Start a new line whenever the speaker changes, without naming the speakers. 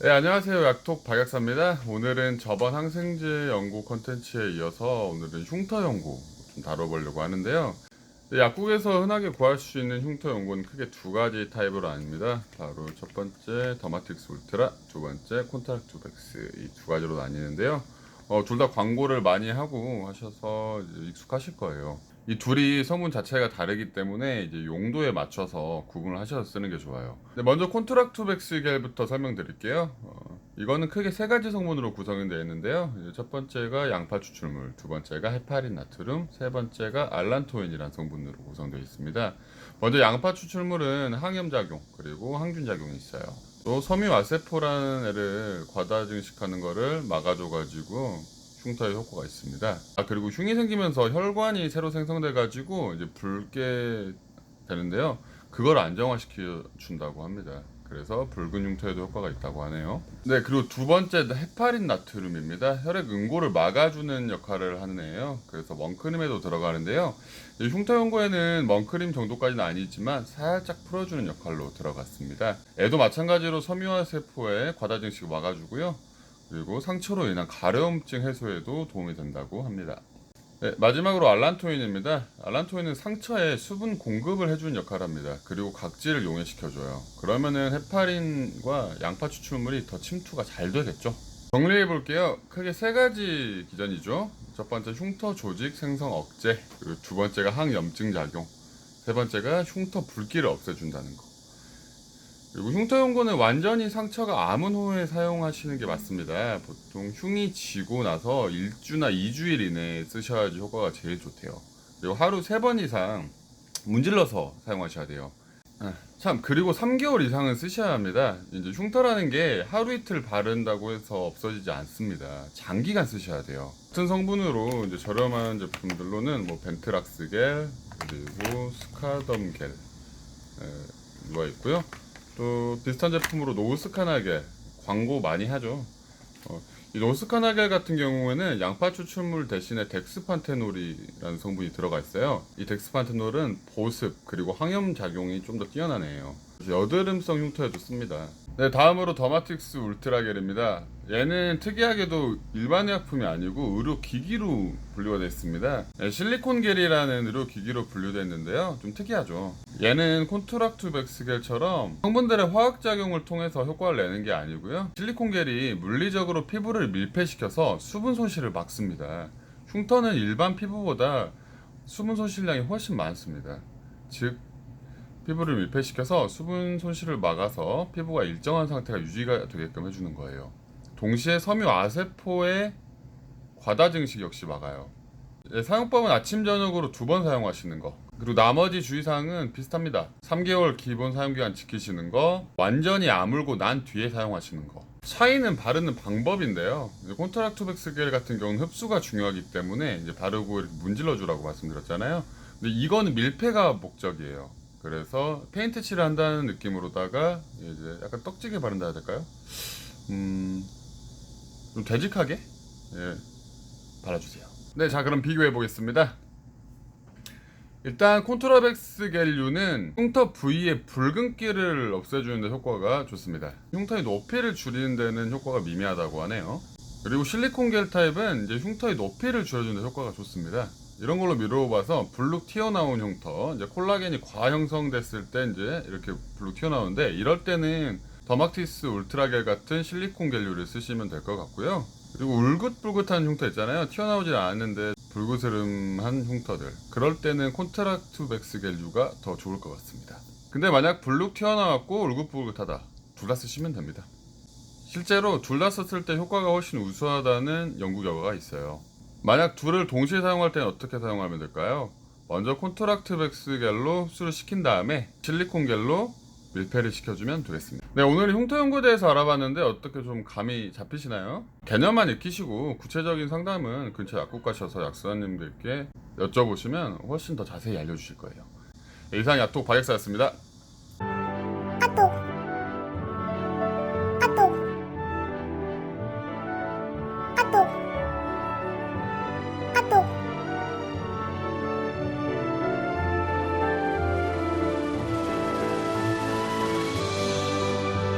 네, 안녕하세요. 약톡 박약사입니다. 오늘은 저번 항생제 연구 컨텐츠에 이어서 오늘은 흉터 연구 좀 다뤄보려고 하는데요. 네, 약국에서 흔하게 구할 수 있는 흉터 연고는 크게 두 가지 타입으로 나뉩니다. 바로 첫 번째 더마틱스 울트라, 두 번째 콘트락투백스 이 두 가지로 나뉘는데요. 어, 둘 다 광고를 많이 하고 하셔서 익숙하실 거예요. 이 둘이 성분 자체가 다르기 때문에 이제 용도에 맞춰서 구분을 하셔서 쓰는 게 좋아요. 네, 먼저 콘트락투백스 겔부터 설명드릴게요. 어, 이거는 크게 세 가지 성분으로 구성이 되어 있는데요. 첫 번째가 양파 추출물, 두 번째가 헤파린 나트륨, 세 번째가 알란토인이라는 성분으로 구성되어 있습니다. 먼저 양파 추출물은 항염 작용 그리고 항균 작용이 있어요. 또 섬유 아세포라는 애를 과다 증식하는 거를 막아줘가지고 흉터에 효과가 있습니다. 아 그리고 흉이 생기면서 혈관이 새로 생성돼 가지고 이제 붉게 되는데요. 그걸 안정화시켜 준다고 합니다. 그래서 붉은 흉터에도 효과가 있다고 하네요. 네, 그리고 두 번째 헤파린 나트륨입니다. 혈액 응고를 막아주는 역할을 하는 애예요. 그래서 멍크림에도 들어가는데요. 이 흉터 연고에는 멍크림 정도까지는 아니지만 살짝 풀어주는 역할로 들어갔습니다. 애도 마찬가지로 섬유화 세포의 과다 증식을 막아주고요. 그리고 상처로 인한 가려움증 해소에도 도움이 된다고 합니다. 네, 마지막으로 알란토인입니다. 알란토인은 상처에 수분 공급을 해주는 역할을 합니다. 그리고 각질을 용해시켜줘요. 그러면은 헤파린과 양파 추출물이 더 침투가 잘 되겠죠. 정리해 볼게요. 크게 세 가지 기전이죠. 첫 번째 흉터 조직 생성 억제, 두 번째가 항염증 작용, 세 번째가 흉터 붉기를 없애준다는 거. 그리고 흉터 연고는 완전히 상처가 아문 후에 사용하시는 게 맞습니다. 보통 흉이 지고 나서 1주나 2주일 이내에 쓰셔야지 효과가 제일 좋대요. 그리고 하루 3번 이상 문질러서 사용하셔야 돼요. 아, 참 그리고 3개월 이상은 쓰셔야 합니다. 이제 흉터라는 게 하루 이틀 바른다고 해서 없어지지 않습니다. 장기간 쓰셔야 돼요. 같은 성분으로 이제 저렴한 제품들로는 뭐 벤트락스 겔 그리고 스카덤 겔 에, 이거 있고요. 또 비슷한 제품으로 노스카나겔 광고 많이 하죠. 어, 이 노스카나겔 같은 경우에는 양파 추출물 대신에 덱스판테놀이라는 성분이 들어가 있어요. 이 덱스판테놀은 보습 그리고 항염 작용이 좀 더 뛰어나네요. 여드름성 흉터에도 씁니다. 네, 다음으로 더마틱스 울트라겔입니다. 얘는 특이하게도 일반 의약품이 아니고 의료 기기로 분류가 되어 있습니다. 네, 실리콘 겔이라는 의료 기기로 분류되어 있는데요. 좀 특이하죠. 얘는 콘트락투백스겔처럼 성분들의 화학 작용을 통해서 효과를 내는 게 아니고요. 실리콘 겔이 물리적으로 피부를 밀폐시켜서 수분 손실을 막습니다. 흉터는 일반 피부보다 수분 손실량이 훨씬 많습니다. 즉 피부를 밀폐시켜서 수분 손실을 막아서 피부가 일정한 상태가 유지가 되게끔 해주는 거예요. 동시에 섬유 아세포의 과다 증식 역시 막아요. 예, 사용법은 아침 저녁으로 두 번 사용하시는 거. 그리고 나머지 주의사항은 비슷합니다. 3개월 기본 사용기간 지키시는 거, 완전히 아물고 난 뒤에 사용하시는 거. 차이는 바르는 방법인데요. 콘트락투백스 겔 같은 경우는 흡수가 중요하기 때문에 이제 바르고 이렇게 문질러 주라고 말씀드렸잖아요. 근데 이거는 밀폐가 목적이에요. 그래서 페인트 칠을 한다는 느낌으로다가 이제 약간 떡지게 바른다 해야 될까요? 음, 좀 되직하게 예, 발라주세요. 네, 자 그럼 비교해 보겠습니다. 일단 콘트라백스 겔류는 흉터 부위의 붉은기를 없애주는 데 효과가 좋습니다. 흉터의 높이를 줄이는 데는 효과가 미미하다고 하네요. 그리고 실리콘 겔 타입은 이제 흉터의 높이를 줄여주는 데 효과가 좋습니다. 이런 걸로 미뤄봐서 블룩 튀어나온 흉터, 이제 콜라겐이 과 형성됐을 때 이제 이렇게 블룩 튀어나오는데 이럴 때는 더마틱스 울트라겔 같은 실리콘 겔류를 쓰시면 될 것 같고요. 그리고 울긋불긋한 흉터 있잖아요. 튀어나오질 않았는데 불그스름한 흉터들. 그럴 때는 콘트락투백스 겔류가 더 좋을 것 같습니다. 근데 만약 블룩 튀어나왔고 울긋불긋하다. 둘 다 쓰시면 됩니다. 실제로 둘 다 썼을 때 효과가 훨씬 우수하다는 연구 결과가 있어요. 만약 둘을 동시에 사용할 때는 어떻게 사용하면 될까요? 먼저 콘트락트 백스 겔로 흡수를 시킨 다음에 실리콘 겔로 밀폐를 시켜주면 되겠습니다. 네, 오늘 흉터 연구에 대해서 알아봤는데 어떻게 좀 감이 잡히시나요? 개념만 익히시고 구체적인 상담은 근처 약국 가셔서 약사님들께 여쭤보시면 훨씬 더 자세히 알려주실 거예요. 네, 이상 약톡 박약사였습니다.
아또